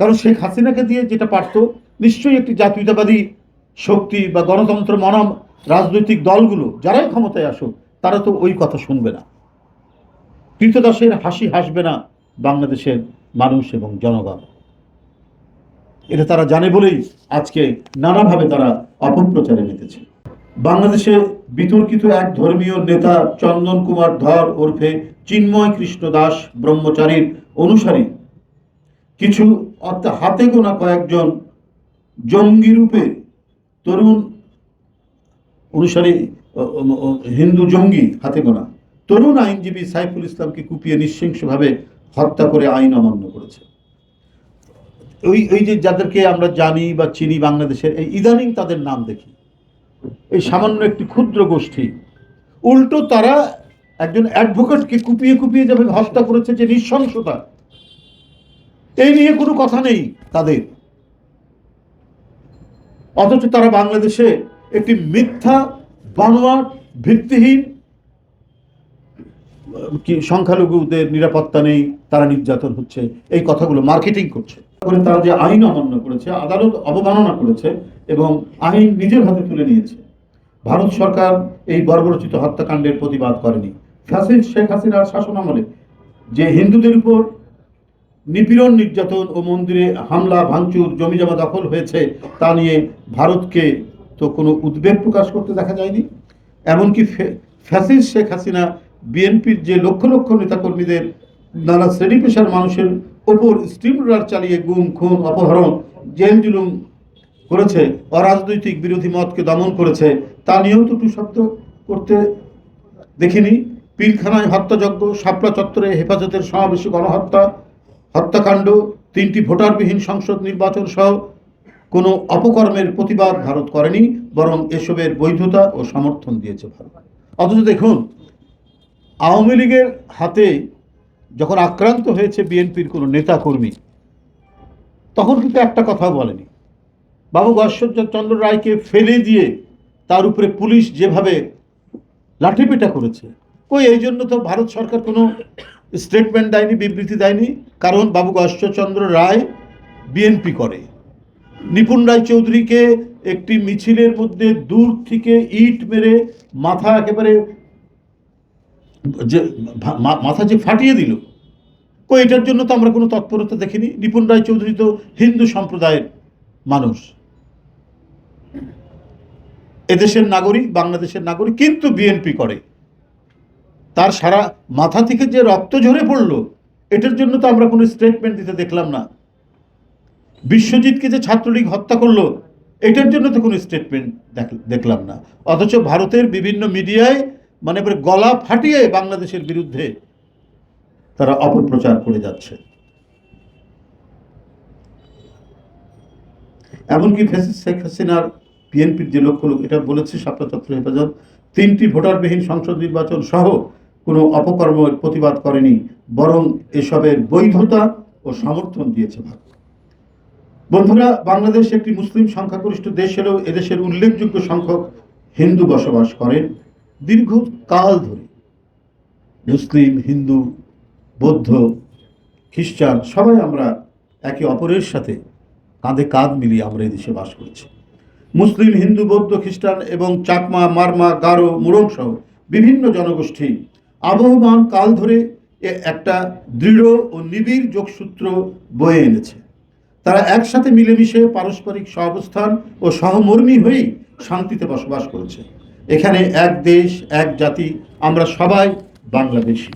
কারণ শেখ হাসিনাকে দিয়ে যেটা পারত, নিশ্চয়ই একটি জাতীয়তাবাদী শক্তি বা গণতন্ত্র মনম রাজনৈতিক দলগুলো, যারাই ক্ষমতায় আসুক, তারা তো ওই কথা শুনবে না। কৃতদাসের হাসি হাসবে না বাংলাদেশের মানুষ এবং জনগণ। এটা তারা জানে বলেই আজকে নানাভাবে তারা অপপ্রচারে মেতেছে বাংলাদেশে বিতর্কিত এক ধর্মীয় নেতা চন্দন কুমার ধর ওরফে চিন্ময় কৃষ্ণ দাস ব্রহ্মচারীর অনুসারী কিছু অর্থাৎ হাতে গোনা কয়েকজন জঙ্গি রূপে তরুণ অনুসারী হিন্দু জঙ্গি হাতে গোনা। তরুণ আইনজীবী সাইফুল ইসলামকে কুপিয়ে নৃশংসভাবে হত্যা করে আইন অমান্য করেছে। ওই ওই যে যাদেরকে আমরা জানি বা চিনি বাংলাদেশের, এই ইদানিং তাদের নাম দেখি। এই সামান্য একটি ক্ষুদ্র গোষ্ঠী। উল্টো তারা একজন অ্যাডভোকেটকে কুপিয়ে কুপিয়ে যাবে হত্যা করেছে যে নৃশংসতা এই নিয়ে কোনো কথা নেই তাদের। অথচ তারা বাংলাদেশে একটি মিথ্যা বানোয়াট ভিত্তিহীন সংখ্যালঘুদের নিরাপত্তা নেই, তারা নির্যাতন হচ্ছে, এই কথাগুলো মার্কেটিং করছে। করে তারা যে আইন অমান্য করেছে, আদালত অবমাননা করেছে এবং আইন নিজের হাতে তুলে নিয়েছে। ভারত সরকার এই বর্বরচিত হত্যাকাণ্ডের প্রতিবাদ করেনি। ফ্যাসিস্ট শেখ হাসিনার শাসন আমলে যে হিন্দুদের উপর নিপীড়ন নির্যাতন ও মন্দিরে হামলা, ভাঙচুর, জমিজমা দখল হয়েছে, তা নিয়ে ভারতকে তো কোনো উদ্বেগ প্রকাশ করতে দেখা যায়নি। এমনকি ফে- ফ্যাসিস্ট শেখ হাসিনা বিএনপির যে লক্ষ লক্ষ নেতাকর্মীদের নানা শ্রেণি পেশার মানুষের ওপর স্টিম রোলার চালিয়ে গুম, খুন, অপহরণ, জেল জুলুম করেছে, অরাজনৈতিক বিরোধী মতকে দমন করেছে, তা নিয়েও তো শব্দ করতে দেখিনি। পিলখানায় হত্যাযজ্ঞ, শাপলা চত্বরে হেফাজতের সমাবেশে গণহত্যা হত্যাকাণ্ড, তিনটি ভোটারবিহীন সংসদ নির্বাচন সহ কোনো অপকর্মের প্রতিবাদ ভারত করেনি, বরং এসবের বৈধতা ও সমর্থন দিয়েছে ভারত। অথচ দেখুন, আওয়ামী লীগের হাতে যখন আক্রান্ত হয়েছে বিএনপির কোনো নেতাকর্মী, তখন কিন্তু একটা কথাও বলেনি। বাবু চন্দ্র রায়কে ফেলে দিয়ে তার উপরে পুলিশ যেভাবে লাঠিপেটা করেছে, ওই এই জন্য তো ভারত সরকার কোনো স্টেটমেন্ট দেয়নি, বিবৃতি দেয়নি। কারণ বাবু চন্দ্র রায় বিএনপি করে। নিপুণ রায় চৌধুরীকে একটি মিছিলের মধ্যে দূর থেকে ইট মেরে মাথা একেবারে যে মাথা যে ফাটিয়ে দিল, কই এটার জন্য তো আমরা কোনো তৎপরতা দেখিনি। নিপুণ রায় চৌধুরী তো হিন্দু সম্প্রদায়ের মানুষ। এদেশের নাগরিক, বাংলাদেশের নাগরিক, কিন্তু বিএনপি করে। তার সারা মাথা থেকে যে রক্ত ঝরে পড়ল এটার জন্য তো আমরা কোনো স্টেটমেন্ট দিতে দেখলাম না। বিশ্বজিৎকে যে ছাত্রলীগ হত্যা করল, এটার জন্য তো কোনো স্টেটমেন্ট দেখলাম না। অথচ ভারতের বিভিন্ন মিডিয়ায় মানে গলা ফাটিয়ে বাংলাদেশের বিরুদ্ধে তারা অপপ্রচার করে যাচ্ছে। এমনকি ফেসিস শেখ হাসিনার বিএনপির যে লক্ষ্য লোক, এটা বলেছে শাপলাচত্র হেফাজত। তিনটি ভোটারবিহীন সংসদ নির্বাচন সহ কোনো অপকর্মের প্রতিবাদ করেনি, বরং এসবের বৈধতা ও সমর্থন দিয়েছে ভারত। বন্ধুরা, বাংলাদেশ একটি মুসলিম সংখ্যাগরিষ্ঠ দেশ হলেও এদেশের উল্লেখযোগ্য সংখ্যক হিন্দু বসবাস করেন। দীর্ঘ কাল ধরে মুসলিম, হিন্দু, বৌদ্ধ, খ্রিস্টান সবাই আমরা একে অপরের সাথে কাঁধে কাঁধ মিলিয়ে আমরা এই দেশে বাস করছি। মুসলিম, হিন্দু, বৌদ্ধ, খ্রিস্টান এবং চাকমা, মারমা, গারো মুরং সহ বিভিন্ন জনগোষ্ঠী আবহমান কাল ধরে একটা দৃঢ় ও নিবিড় যোগসূত্র বয়ে এনেছে। তারা একসাথে মিলেমিশে পারস্পরিক সহাবস্থান ও সহমর্মী হয়েই শান্তিতে বসবাস করেছে। এখানে এক দেশ, এক জাতি, আমরা সবাই বাংলাদেশী।